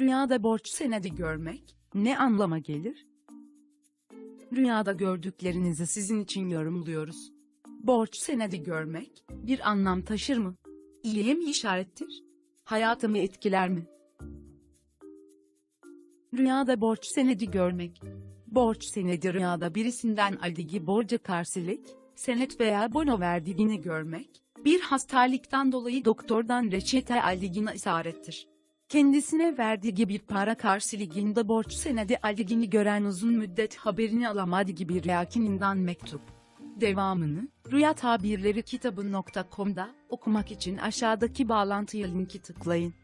Rüyada borç senedi görmek ne anlama gelir? Rüyada gördüklerinizi sizin için yorumluyoruz. Borç senedi görmek bir anlam taşır mı? İyiye mi işarettir? Hayatımı etkiler mi? Rüyada borç senedi görmek. Borç senedi rüyada birisinden aldığı borca karşılık, senet veya bono verdiğini görmek, bir hastalıktan dolayı doktordan reçete aldığına isarettir. Kendisine verdiği bir para karşılığında borç senedi aldığını gören uzun müddet haberini alamadığı bir yakininden mektup. Devamını, Rüya Tabirleri kitabı.com'da okumak için aşağıdaki bağlantıya linki tıklayın.